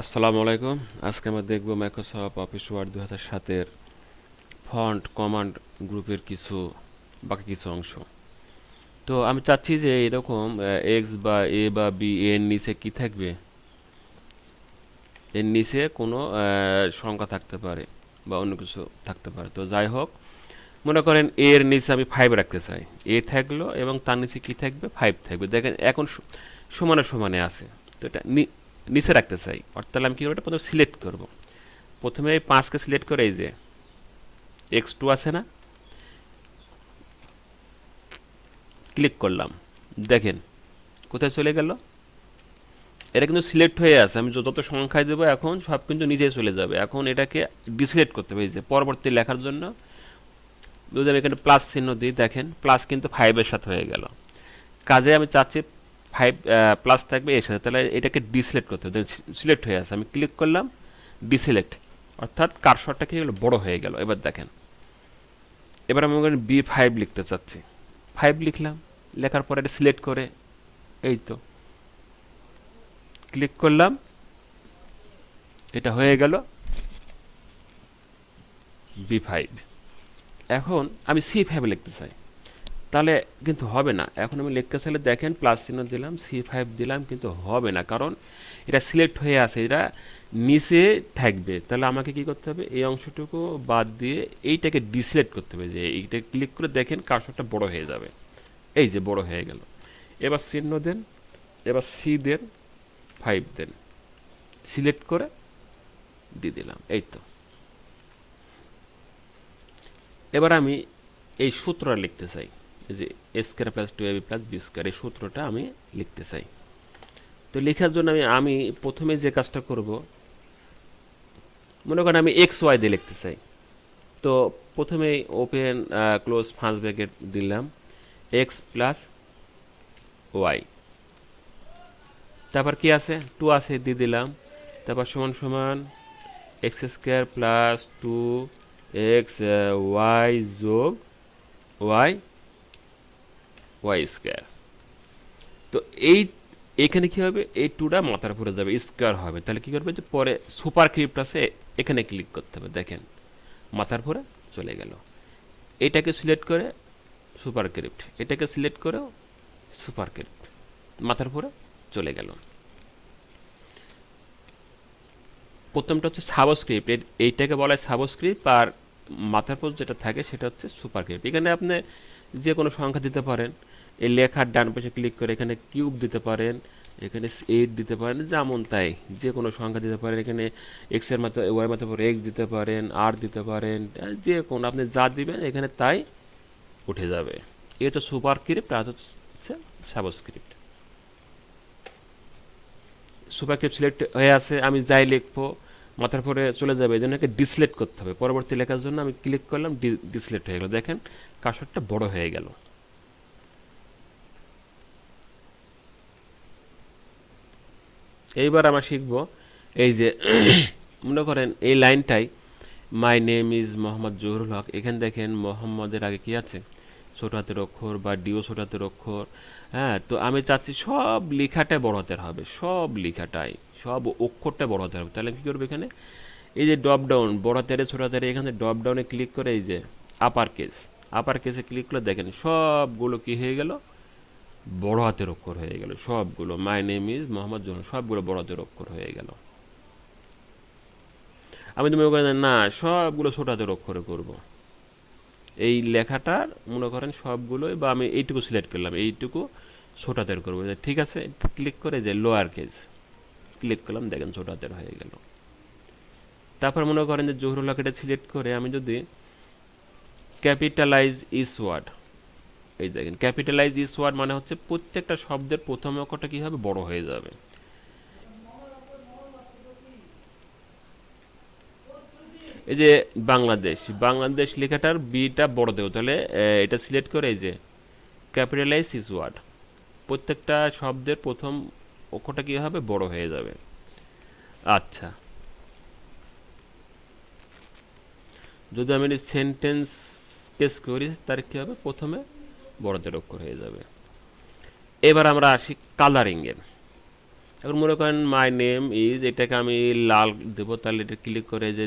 আসসালামু আলাইকুম। আজকে আমরা দেখব মাইক্রোসফট অফিস ওয়ার্ড দু হাজার সাতের ফন্ট কমান্ড গ্রুপের কিছু, বাকি কিছু অংশ। তো আমি চাচ্ছি যে এরকম এক্স বা এ বা বি এর নিচে কি থাকবে? এর নিচে কোনো সংখ্যা থাকতে পারে বা অন্য কিছু থাকতে পারে। তো যাই হোক, মনে করেন এর নিচে আমি ফাইভ রাখতে চাই। এ থাকল এবং তার নিচে কি থাকবে? ফাইভ থাকবে। দেখেন এখন সমানে সমানে আছে। তো এটা নিচে রাখতে চাই। অর্থাৎ আমি কী করব? এটা প্রথমে সিলেক্ট করব। প্রথমে এই পাঁচকে সিলেক্ট করে এই যে এক্স টু আছে না? ক্লিক করলাম। দেখেন, কোথায় চলে গেল? এটা কিন্তু সিলেক্ট হয়ে আছে। আমি যত সংখ্যায় দেবো এখন সব কিন্তু নিজে চলে যাবে। এখন এটাকে ডিসিলেক্ট করতে হবে। যে পরবর্তী লেখার জন্য, যদি আমি এখানে প্লাস চিহ্ন দিই, দেখেন প্লাস কিন্তু ফাইভের সাথে হয়ে গেল। কাজে আমি চাচ্ছি ফাইভ প্লাস থাকবে, এর সাথে তাহলে এটাকে ডিসিলেক্ট করতে হবে। সিলেক্ট হয়ে আছে। আমি ক্লিক করলাম ডিসিলেক্ট অর্থাৎ কারশটটা কি হলো? বড় হয়ে গেল। এবার দেখেন। এবার আমি ওখানে বি ফাইভ লিখতে চাচ্ছি। ফাইভ লিখলাম। লেখার পরে এটা সিলেক্ট করে, এই তো। ক্লিক করলাম। এটা হয়ে গেল বি ফাইভ এখন আমি সি ফাইভ লিখতে চাই। তাহলে কিন্তু হবে না। এখন আমি লিখতে চাইলে দেখেন প্লাস চিহ্ন দিলাম সি ফাইভ দিলাম, কিন্তু হবে না। কারণ এটা সিলেক্ট হয়ে আছে, এটা নিচে থাকবে। তাহলে আমাকে কি করতে হবে? এই অংশটুকু বাদ দিয়ে এইটাকে ডিসিলেক্ট করতে হবে, যে এইটা ক্লিক করে দেখেন কার্সরটা বড় হয়ে যাবে। এই যে বড় হয়ে গেল। এবার চিহ্ন দেন, এবার সি দেন ফাইভ দেন। সিলেক্ট করে দিয়ে দিলাম, এই তো। এবার আমি এই সূত্রটা লিখতে চাই। যে A square plus two AB plus B square এই সূত্রটা আমি লিখতে চাই। তো লেখার জন্য আমি আমি প্রথমে যে কাজটা করব, মনে করেন আমি এক্স ওয়াই দিয়ে লিখতে চাই। তো প্রথমে ওপেন ক্লোজ ফার্স্ট ব্র্যাকেট দিলাম এক্স প্লাস ওয়াই তারপর কি আছে? টু আছে, দিয়ে দিলাম। তারপর সমান সমান X square plus two X Y যোগ ওয়াই ওয়াই স্কোয়ার তো এই, এখানে কি হবে? এই টুটা মাথার উপরে যাবে স্কোয়ার হবে। তাহলে কি করবে? যে পরে সুপার ক্রিপ্ট আছে, এখানে ক্লিক করতে হবে। দেখেন, মাথার উপরে চলে গেল। এটাকে সিলেক্ট করে সুপার ক্রিপ্ট এটাকে সিলেক্ট করেও সুপার ক্রিপ্ট মাথার উপরে চলে গেল। প্রথমটা হচ্ছে সাবস্ক্রিপ্ট এইটাকে বলা হয় সাবস্ক্রিপ্ট আর মাথার উপর যেটা থাকে, সেটা হচ্ছে সুপার ক্রিপ্ট এখানে আপনি যে কোনো সংখ্যা দিতে পারেন। এই লেখার ডান পাশে ক্লিক করে এখানে কিউব দিতে পারেন, এখানে এইট দিতে পারেন, যেমন তাই। যে কোনো সংখ্যা দিতে পারেন, এখানে এক্সের মাত্র ওয়াই মাত্র পরে এক্স দিতে পারেন আর দিতে পারেন যে কোনো, আপনি যা দিবেন এখানে তাই উঠে যাবে। এই হচ্ছে সুপার ক্রিপ্ট আর হচ্ছে সাবস্ক্রিপ্ট সুপার ক্রিপ্ট সিলেক্ট হয়ে আছে, আমি যাই লিখব, মাথার পরে চলে যাবে এই জন্য একে ডিসলেক্ট করতে হবে। পরবর্তী লেখার জন্য আমি ক্লিক করলাম ডিসলেক্ট হয়ে গেল। দেখেন, কাসরটা বড় হয়ে গেল। এইবার আমরা শিখব এই যে, মনে করেন এই লাইনটাই my name is Mohammad Zahurul Haque. এখানে দেখেন মোহাম্মদের আগে কি আছে? ছোট হাতের অক্ষর বা ডিও ছোট হাতের অক্ষর। হ্যাঁ তো আমি চাচ্ছি সব লেখাটাই বড় হাতের হবে, সব লেখাটাই, সব অক্ষরটা বড় হাতের হবে। তাহলে কী করবে এখানে? এই যে ড্রপ ডাউন বড় হাতের ছোট হাতের এখানে ড্রপ ডাউনে ক্লিক করে এই যে আপার কেস আপার কেসে ক্লিক করে দেখেন সবগুলো কি হয়ে গেল? বড় হাতের অক্ষর হয়ে গেল। সবগুলো my name is Mohammad Zahur সবগুলো বড় হাতের অক্ষর হয়ে গেল। আমি তো মনে করেন না সবগুলো ছোট হাতের অক্ষরে করব। এই লেখাটার মনে করেন সবগুলোই, বা আমি এইটুকু সিলেক্ট করলাম, এইটুকু ছোট হাতের করব। ঠিক আছে ক্লিক করে যে লোয়ার কেজ ক্লিক করলাম, দেখেন ছোট হাতের হয়ে গেল। তারপর মনে করেন যে জহুরুল হক এটা সিলেক্ট করে আমি যদি ক্যাপিটালাইজ ইস ওয়ার্ড এই দেখেন ক্যাপিটালাইজ ইস ওয়ার্ড মানে হচ্ছে প্রত্যেকটা শব্দের প্রথম অক্ষরটা কী হবে বড় হয়ে যাবে। এই যে বাংলাদেশ বাংলাদেশ লেখাটার বিটা বড় দেব তাহলে এটা সিলেক্ট করে এই যে ক্যাপিটালাইজ ইস ওয়ার্ড প্রত্যেকটা শব্দের প্রথম অক্ষরটা কী হবে বড় হয়ে যাবে। আচ্ছা। যদি আমি সেন্টেন্স পেস করি তার কী হবে? প্রথমে বড়দের অক্ষর হয়ে যাবে। এবার আমরা আসি কালারিংয়ের এখন মনে করেন মাই নেম ইজ এটাকে আমি লাল দেবো, তাহলে এটা ক্লিক করে যে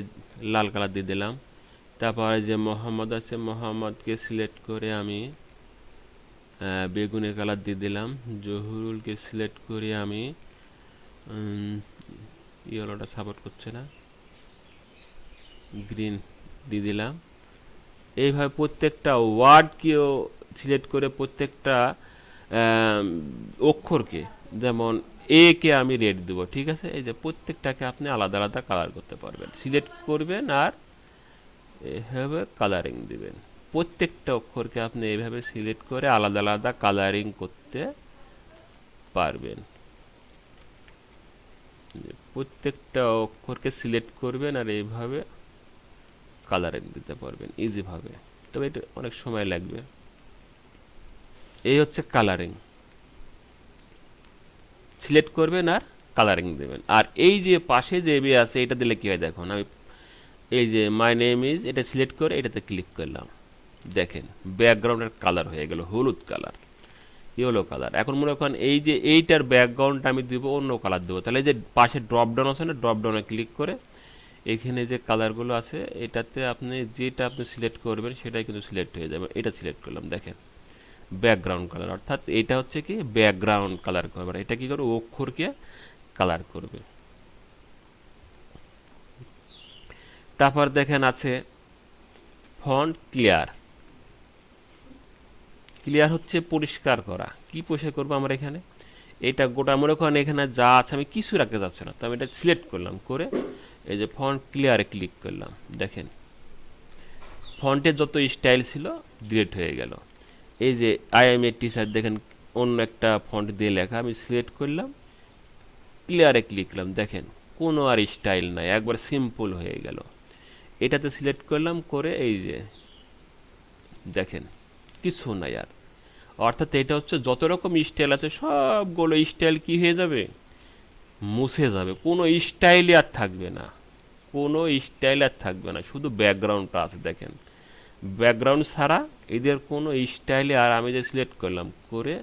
লাল কালার দিয়ে দিলাম। তারপরে যে মোহাম্মদ আছে, মোহাম্মদকে সিলেক্ট করে আমি বেগুনি কালার দিয়ে দিলাম। জহুরুলকে সিলেক্ট করে আমি ইয়েলোটা সাপোর্ট করছে না। গ্রিন দিয়ে দিলাম। এইভাবে প্রত্যেকটা ওয়ার্ডকেও সিলেক্ট করে প্রত্যেকটা অক্ষরকে, যেমন এ কে আমি রেড দেবো, ঠিক আছে? এই যে প্রত্যেকটাকে আপনি আলাদা আলাদা কালার করতে পারবেন। সিলেক্ট করবেন আর এভাবে কালারিং দিবেন। প্রত্যেকটা অক্ষরকে আপনি এইভাবে সিলেক্ট করে আলাদা আলাদা কালারিং করতে পারবেন। প্রত্যেকটা অক্ষরকে সিলেক্ট করবেন আর এইভাবে কালারিং দিতে পারবেন ইজিভাবে তবে এটা অনেক সময় লাগবে। এই হচ্ছে কালারিং সিলেক্ট করবেন আর কালারিং দেবেন। আর এই যে পাশে যে এবি আছে, এটা দিলে কি হয় দেখুন, আমি এই যে মাই নেম ইজ এটা সিলেক্ট করে এটাতে ক্লিক করলাম। দেখেন ব্যাকগ্রাউন্ডের কালার হয়ে গেল, হলুদ কালার ইয়েলো কালার এখন মনে করেন এই যে এইটার ব্যাকগ্রাউন্ডটা আমি দেবো, অন্য কালার দেবো। তাহলে এই যে পাশে ড্রপ ডাউন আছে না ড্রপ ডাউনে ক্লিক করে এখানে যে কালারগুলো আছে, এটাতে আপনি যেটা আপনি সিলেক্ট করবেন, সেটাই কিন্তু সিলেক্ট হয়ে যাবে। এটা সিলেক্ট করলাম, দেখেন। ব্যাকগ্রাউন্ড কালার অর্থাৎ এটা হচ্ছে কি ব্যাকগ্রাউন্ড কালার করবে। এটা কি করবে? অক্ষরকে কালার করবে। তারপর দেখেন আছে ফন্ট ক্লিয়ার ক্লিয়ার হচ্ছে পরিষ্কার করা। কি পরিষ্কার করব আমরা এখানে? এটা গোটা মনে করেন এখানে যা আছে, আমি কিছু রাখতে যাচ্ছি না, তো আমি এটা সিলেক্ট করলাম, করে এই যে ফন্ট ক্লিয়ারে ক্লিক করলাম। দেখেন ফন্টের যত স্টাইল ছিল ডিলেট হয়ে গেল। এই যে আই এম এ টিচার দেখেন, অন্য একটা ফন্ট দিয়ে লেখা, আমি সিলেক্ট করলাম ক্লিয়ারে ক্লিক করলাম দেখেন, কোনো আর স্টাইল নাই, একবার সিম্পল হয়ে গেল। এটাতে সিলেক্ট করলাম, করে এই যে, দেখেন, কিছু নাই আর। অর্থাৎ এটা হচ্ছে যত রকম স্টাইল আছে, সবগুলো স্টাইল কি হয়ে যাবে? মুছে যাবে। কোনো স্টাইলই আর থাকবে না। কোনো স্টাইল আর থাকবে না, শুধু ব্যাকগ্রাউন্ডটা আছে, দেখেন। ব্যাকগ্রাউন্ড ছাড়া এদের কোনো স্টাইলে আর আমি যে সিলেক্ট করলাম, করে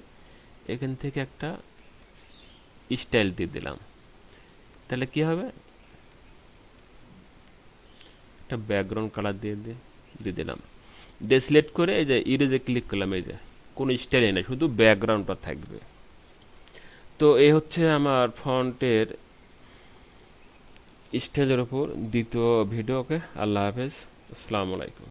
এখান থেকে একটা স্টাইল দিয়ে দিলাম। তাহলে কি হবে? একটা ব্যাকগ্রাউন্ড কালার দিয়ে দিয়ে দিয়ে দিলাম। দিয়ে সিলেক্ট করে এই যে ইরেজে ক্লিক করলাম, এই যে কোনো স্টাইলে নেই, শুধু ব্যাকগ্রাউন্ডটা থাকবে। তো এই হচ্ছে আমার ফন্টের স্টাইলের ওপর দ্বিতীয় ভিডিওকে আল্লাহ হাফেজ। আসসালামু আলাইকুম।